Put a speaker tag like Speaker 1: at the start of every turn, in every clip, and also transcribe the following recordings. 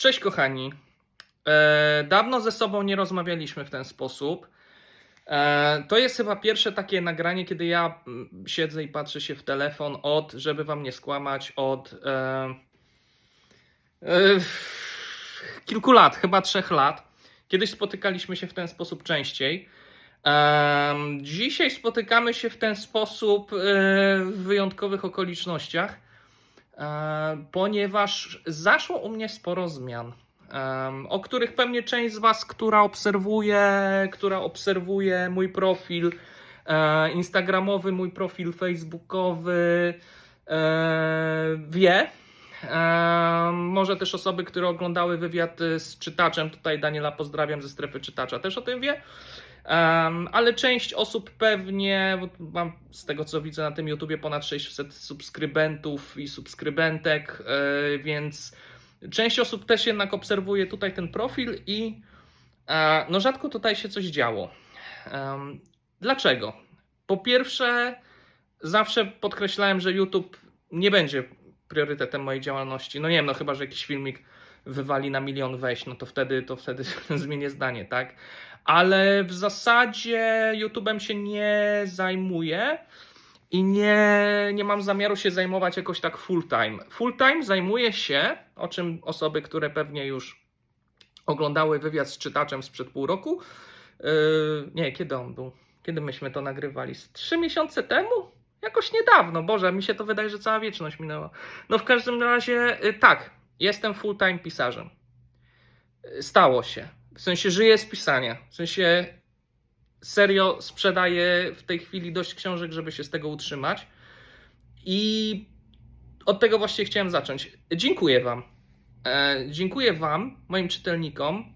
Speaker 1: Cześć kochani. E, dawno ze sobą nie rozmawialiśmy w ten sposób. E, to jest chyba pierwsze takie nagranie, kiedy ja mm, siedzę i patrzę się w telefon od, żeby wam nie skłamać, od e, e, kilku lat, chyba trzech lat. Kiedyś spotykaliśmy się w ten sposób częściej. Em, dzisiaj spotykamy się w ten sposób e, w wyjątkowych okolicznościach, e, ponieważ zaszło u mnie sporo zmian, o których pewnie część z Was, która obserwuje, która obserwuje mój profil e, Instagramowy, mój profil Facebookowy, e, wie. Może też osoby, które oglądały wywiad y, z czytaczem, tutaj Daniela pozdrawiam ze strefy czytacza, też o tym wie. Ale część osób pewnie, bo mam z tego co widzę na tym YouTubie ponad 600 subskrybentów i subskrybentek, e, więc część osób też jednak obserwuje tutaj ten profil i e, no rzadko tutaj się coś działo. Dlaczego? Po pierwsze, zawsze podkreślałem, że YouTube nie będzie priorytetem mojej działalności. No nie wiem, no chyba, że jakiś filmik wywali na milion wejść, no to wtedy, to wtedy zmienię zdanie, tak? Ale w zasadzie YouTube'em się nie zajmuję i nie, nie mam zamiaru się zajmować jakoś tak full time. Full time zajmuję się, o czym osoby, które pewnie już oglądały wywiad z czytaczem sprzed pół roku, yy, nie, kiedy on był? Kiedy myśmy to nagrywali? Z trzy miesiące temu? Jakoś niedawno, Boże, mi się to wydaje, że cała wieczność minęła. No w każdym razie, y, tak, jestem full-time pisarzem. Y, Stało się. W sensie żyję z pisania. W sensie serio sprzedaję w tej chwili dość książek, żeby się z tego utrzymać. I od tego właśnie chciałem zacząć. Dziękuję Wam. E, dziękuję Wam, moim czytelnikom,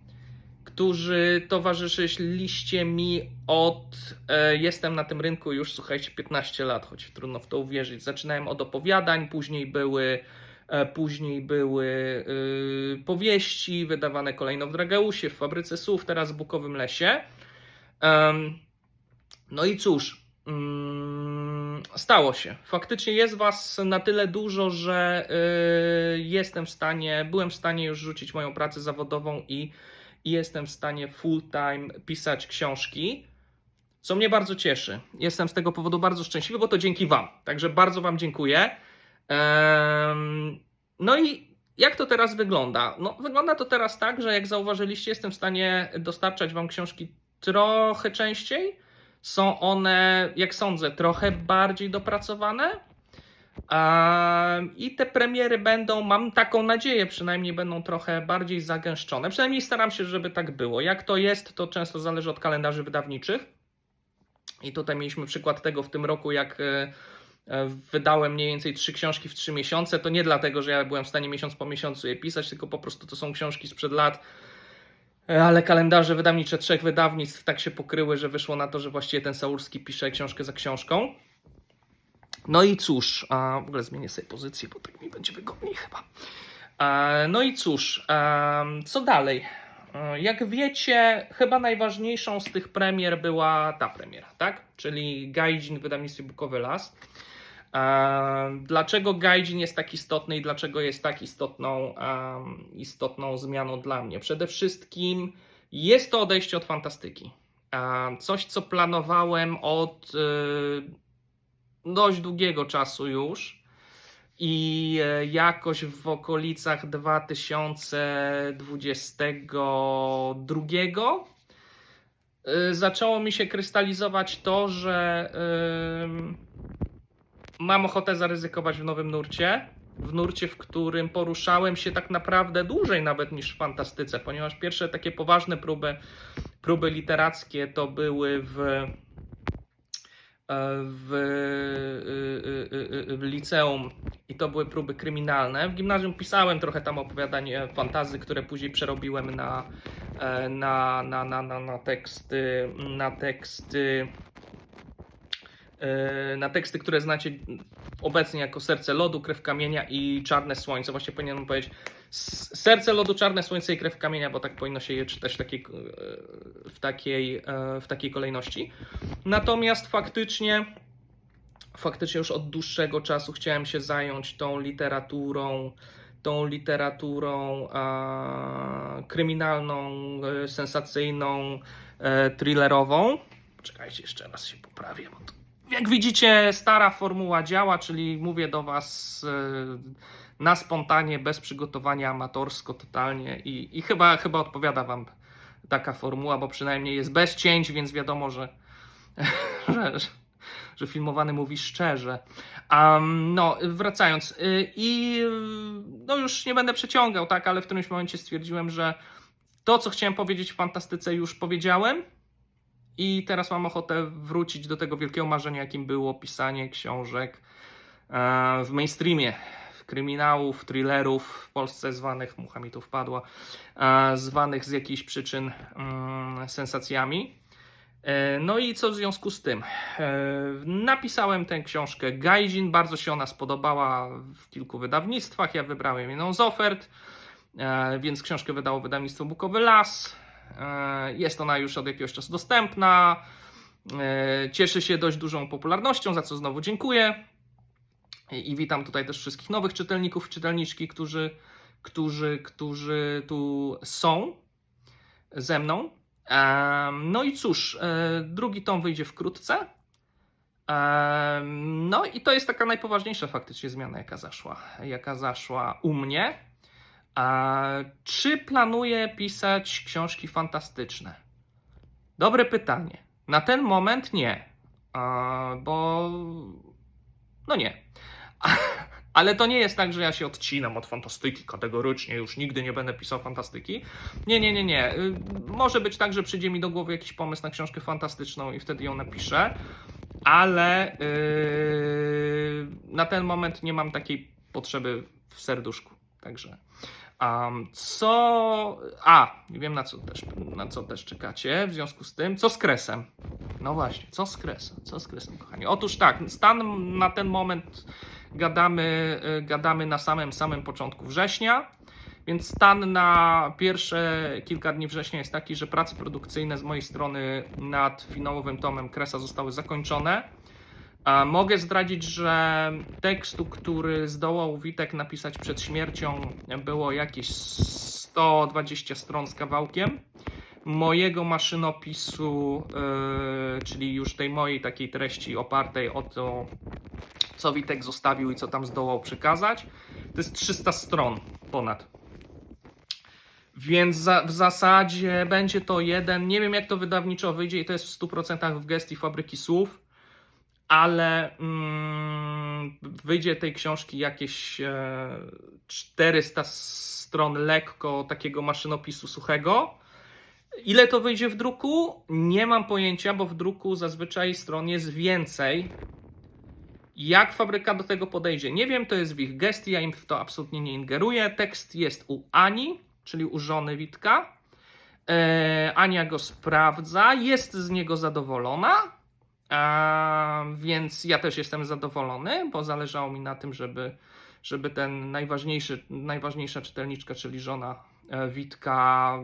Speaker 1: którzy towarzyszyliście mi od. E, jestem na tym rynku już, słuchajcie, 15 lat, choć trudno w to uwierzyć. Zaczynałem od opowiadań, później były. E, później były y, powieści wydawane kolejno w Drageusie, w Fabryce Słów, teraz w Bukowym Lesie. No i cóż, mm, stało się. Faktycznie jest Was na tyle dużo, że y, jestem w stanie, byłem w stanie już rzucić moją pracę zawodową i i jestem w stanie full time pisać książki, co mnie bardzo cieszy. Jestem z tego powodu bardzo szczęśliwy, bo to dzięki Wam. Także bardzo Wam dziękuję. No i jak to teraz wygląda? No, wygląda to teraz tak, że jak zauważyliście, jestem w stanie dostarczać Wam książki trochę częściej. Są one, jak sądzę, trochę bardziej dopracowane. I te premiery będą, mam taką nadzieję, przynajmniej będą trochę bardziej zagęszczone. Przynajmniej staram się, żeby tak było. Jak to jest, to często zależy od kalendarzy wydawniczych. I tutaj mieliśmy przykład tego w tym roku, jak e, e, wydałem mniej więcej trzy książki w trzy miesiące. To nie dlatego, że ja byłem w stanie miesiąc po miesiącu je pisać, tylko po prostu to są książki sprzed lat. E, Ale kalendarze wydawnicze trzech wydawnictw tak się pokryły, że wyszło na to, że właściwie ten Saulski pisze książkę za książką. No i cóż, a w ogóle zmienię sobie pozycję, bo tak mi będzie wygodniej chyba. E, No i cóż, em, co dalej? E, Jak wiecie, chyba najważniejszą z tych premier była ta premiera, tak? Czyli Gaijin w wydawnictwie Bukowy Las. E, Dlaczego Gaijin jest tak istotny i dlaczego jest tak istotną, istotną zmianą dla mnie? Przede wszystkim jest to odejście od fantastyki. E, Coś, co planowałem od dość długiego czasu już i e, jakoś w okolicach 2022 y, zaczęło mi się krystalizować to, że mam ochotę zaryzykować w nowym nurcie. W nurcie, w którym poruszałem się tak naprawdę dłużej nawet niż w fantastyce, ponieważ pierwsze takie poważne próby, próby literackie to były w w, y, y, y, w liceum i to były próby kryminalne. W gimnazjum pisałem trochę tam opowiadań e, fantazy, które później przerobiłem na, e, na, na, na, na, na teksty, na teksty, e, na teksty, które znacie obecnie jako Serce Lodu, Krew Kamienia i Czarne Słońce. Właśnie powinienem powiedzieć Serce Lodu, Czarne Słońce i Krew Kamienia, bo tak powinno się je czytać w takiej, e, w takiej, e, w takiej kolejności. Natomiast faktycznie, faktycznie już od dłuższego czasu chciałem się zająć tą literaturą tą literaturą e, kryminalną, e, sensacyjną, e, thrillerową. Czekajcie, jeszcze raz się poprawię. Bo to, jak widzicie, stara formuła działa, czyli mówię do Was e, na spontanie, bez przygotowania, amatorsko, totalnie i, i chyba, chyba odpowiada Wam taka formuła, bo przynajmniej jest bez cięć, więc wiadomo, że, że, że filmowany mówi szczerze. Um, no, wracając, y, i no już nie będę przeciągał, tak, ale w którymś momencie stwierdziłem, że to, co chciałem powiedzieć w fantastyce, już powiedziałem. I teraz mam ochotę wrócić do tego wielkiego marzenia, jakim było pisanie książek e, w mainstreamie, kryminałów, thrillerów, w Polsce zwanych, mucha mi tu wpadła, e, zwanych z jakichś przyczyn mm, sensacjami. E, No i co w związku z tym? Napisałem tę książkę Gaijin, bardzo się ona spodobała w kilku wydawnictwach. Ja wybrałem jedną z ofert, więc książkę wydało wydawnictwo Bukowy Las. E, Jest ona już od jakiegoś czasu dostępna. E, Cieszy się dość dużą popularnością, za co znowu dziękuję. I witam tutaj też wszystkich nowych czytelników, czytelniczki, którzy, którzy, którzy tu są ze mną. Em, No i cóż, e, drugi tom wyjdzie wkrótce. No i to jest taka najpoważniejsza faktycznie zmiana, jaka zaszła, jaka zaszła u mnie. E, Czy planuję pisać książki fantastyczne? Dobre pytanie. Na ten moment nie, bo no nie. Ale to nie jest tak, że ja się odcinam od fantastyki kategorycznie, już nigdy nie będę pisał fantastyki. Nie, nie, nie, nie. Y, Może być tak, że przyjdzie mi do głowy jakiś pomysł na książkę fantastyczną i wtedy ją napiszę, ale yy, na ten moment nie mam takiej potrzeby w serduszku. Także. Um, co. A, nie wiem na co, też, na co też czekacie. W związku z tym, co z kresem? No właśnie, co z kresem? Co z kresem, kochani? Otóż tak, stan na ten moment gadamy, y, gadamy na samym samym początku września. Więc stan na pierwsze kilka dni września jest taki, że prace produkcyjne z mojej strony nad finałowym tomem Kresa zostały zakończone. A mogę zdradzić, że tekstu, który zdołał Witek napisać przed śmiercią, było jakieś 120 stron z kawałkiem. Mojego maszynopisu, yy, czyli już tej mojej takiej treści opartej o to, co Witek zostawił i co tam zdołał przekazać, to jest 300 stron ponad. Więc za, w zasadzie będzie to jeden, nie wiem jak to wydawniczo wyjdzie i to jest w 100% w gestii Fabryki Słów, ale mm, wyjdzie tej książki jakieś e, 400 stron lekko takiego maszynopisu suchego. Ile to wyjdzie w druku? Nie mam pojęcia, bo w druku zazwyczaj stron jest więcej. Jak fabryka do tego podejdzie? Nie wiem, to jest w ich gestii, ja im w to absolutnie nie ingeruję. Tekst jest u Ani, czyli u żony Witka. E, Ania go sprawdza, jest z niego zadowolona, a, więc ja też jestem zadowolony, bo zależało mi na tym, żeby, żeby ten najważniejszy, najważniejsza czytelniczka, czyli żona e, Witka,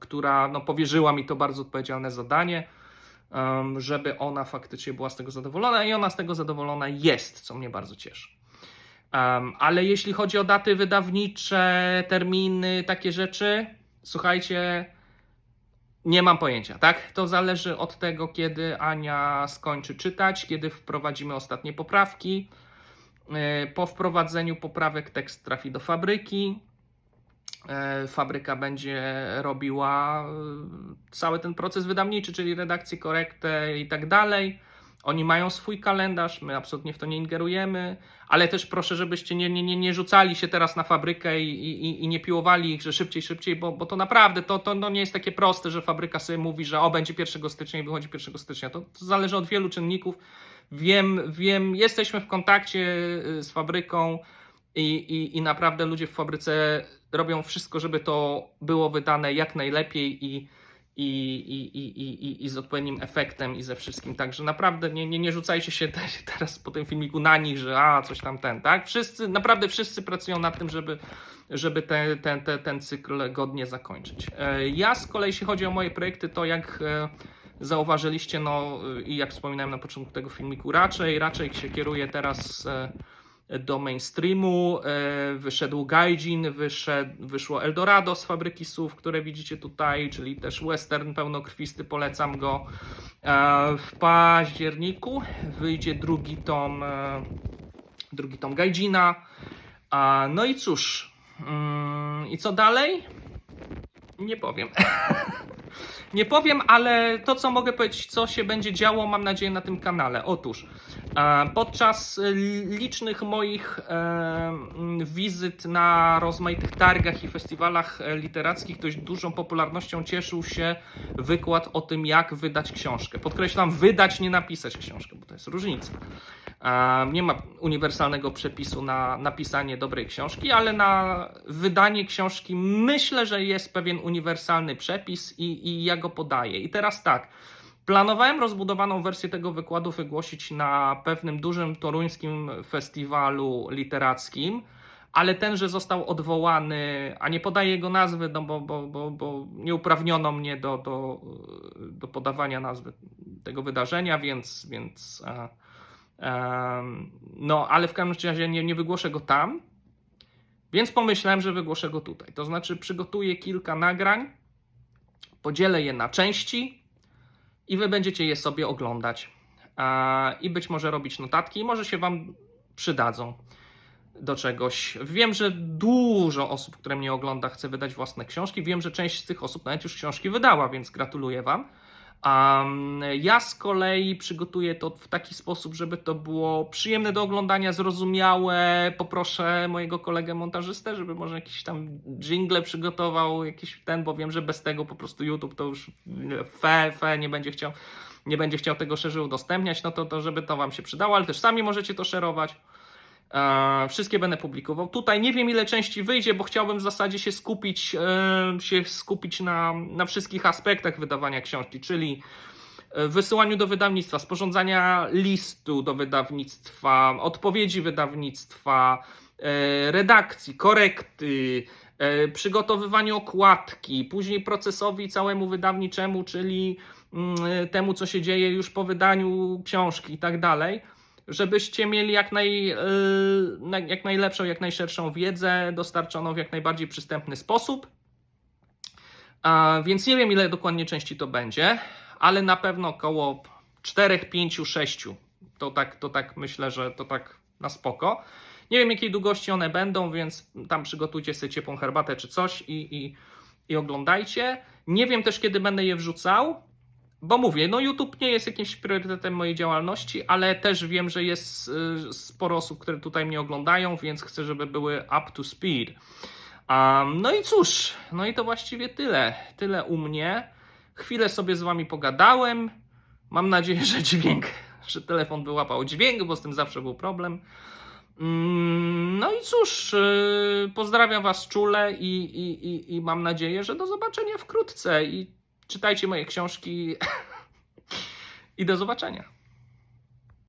Speaker 1: która no, powierzyła mi to bardzo odpowiedzialne zadanie, żeby ona faktycznie była z tego zadowolona i ona z tego zadowolona jest, co mnie bardzo cieszy. Ale jeśli chodzi o daty wydawnicze, terminy, takie rzeczy, słuchajcie, nie mam pojęcia, tak? To zależy od tego, kiedy Ania skończy czytać, kiedy wprowadzimy ostatnie poprawki. Yy, Po wprowadzeniu poprawek tekst trafi do fabryki. Yy, Fabryka będzie robiła yy, cały ten proces wydawniczy, czyli redakcję, korektę i tak dalej. Oni mają swój kalendarz, my absolutnie w to nie ingerujemy, ale też proszę, żebyście nie, nie, nie, nie rzucali się teraz na fabrykę i, i, i nie piłowali ich, że szybciej, szybciej, bo, bo to naprawdę to, to no nie jest takie proste, że fabryka sobie mówi, że o będzie 1 stycznia i wychodzi 1 stycznia. To, to zależy od wielu czynników. Wiem, wiem, jesteśmy w kontakcie y, z fabryką i, i, i naprawdę ludzie w fabryce robią wszystko, żeby to było wydane jak najlepiej i i, i, i, i, i- z odpowiednim efektem i ze wszystkim. Także naprawdę nie, nie, nie rzucajcie się te, teraz po tym filmiku na nich, że a coś tam ten, tak? Wszyscy, naprawdę wszyscy pracują nad tym, żeby, żeby te, ten, te, ten cykl godnie zakończyć. E, Ja z kolei, jeśli chodzi o moje projekty, to jak e, zauważyliście, no i jak wspominałem na początku tego filmiku, raczej, raczej się kieruję teraz e, do mainstreamu. E, Wyszedł Gaijin, wyszedł, wyszło Eldorado z fabryki słów, które widzicie tutaj, czyli też western pełnokrwisty, polecam go. E, W październiku wyjdzie drugi tom, e, drugi tom Gaijina. No i cóż, mm, i co dalej? Nie powiem. Nie powiem, ale to, co mogę powiedzieć, co się będzie działo, mam nadzieję, na tym kanale. Otóż, podczas e, licznych moich e, wizyt na rozmaitych targach i festiwalach e, literackich, dość dużą popularnością cieszył się wykład o tym, jak wydać książkę. Podkreślam, wydać, nie napisać książkę, bo to jest różnica. Nie ma uniwersalnego przepisu na napisanie dobrej książki, ale na wydanie książki myślę, że jest pewien uniwersalny przepis i, i ja go podaję. I teraz tak. Planowałem rozbudowaną wersję tego wykładu wygłosić na pewnym dużym toruńskim festiwalu literackim, ale tenże został odwołany, a nie podaję jego nazwy, no bo, bo, bo, bo nie uprawniono mnie do, do, do podawania nazwy tego wydarzenia, więc, więc e, Em, No, ale w każdym razie nie, nie wygłoszę go tam, więc pomyślałem, że wygłoszę go tutaj. To znaczy, przygotuję kilka nagrań, podzielę je na części i wy będziecie je sobie oglądać. I być może robić notatki, i może się wam przydadzą do czegoś. Wiem, że dużo osób, które mnie ogląda, chce wydać własne książki. Wiem, że część z tych osób nawet już książki wydała, więc gratuluję wam. Um, ja z kolei przygotuję to w taki sposób, żeby to było przyjemne do oglądania, zrozumiałe. Poproszę mojego kolegę montażystę, żeby może jakiś tam jingle przygotował, jakiś ten, bo wiem, że bez tego po prostu YouTube to już fe, fe nie będzie chciał, nie będzie chciał tego szerzej udostępniać, no to, to żeby to wam się przydało, ale też sami możecie to szerować. E, Wszystkie będę publikował. Tutaj nie wiem ile części wyjdzie, bo chciałbym w zasadzie się skupić, e, się skupić na, na wszystkich aspektach wydawania książki, czyli e, wysyłaniu do wydawnictwa, sporządzania listu do wydawnictwa, odpowiedzi wydawnictwa, redakcji, korekty, przygotowywaniu okładki, później procesowi całemu wydawniczemu, czyli mm, temu, co się dzieje już po wydaniu książki i tak dalej żebyście mieli jak, naj, na- jak najlepszą, jak najszerszą wiedzę dostarczoną w jak najbardziej przystępny sposób. Więc nie wiem, ile dokładnie części to będzie, ale na pewno około 4, 5, 6. To tak, to tak myślę, że to tak na spoko. Nie wiem, jakiej długości one będą, więc tam przygotujcie sobie ciepłą herbatę czy coś i, i, i oglądajcie. Nie wiem też, kiedy będę je wrzucał, bo mówię, no YouTube nie jest jakimś priorytetem mojej działalności, ale też wiem, że jest y, sporo osób, które tutaj mnie oglądają, więc chcę, żeby były up to speed. Um, no i cóż, no i to właściwie tyle. Tyle u mnie. Chwilę sobie z wami pogadałem. Mam nadzieję, że dźwięk, że telefon wyłapał dźwięk, bo z tym zawsze był problem. Mm, No i cóż, yy, pozdrawiam Was czule i, i, i, i mam nadzieję, że do zobaczenia wkrótce. I czytajcie moje książki i do zobaczenia.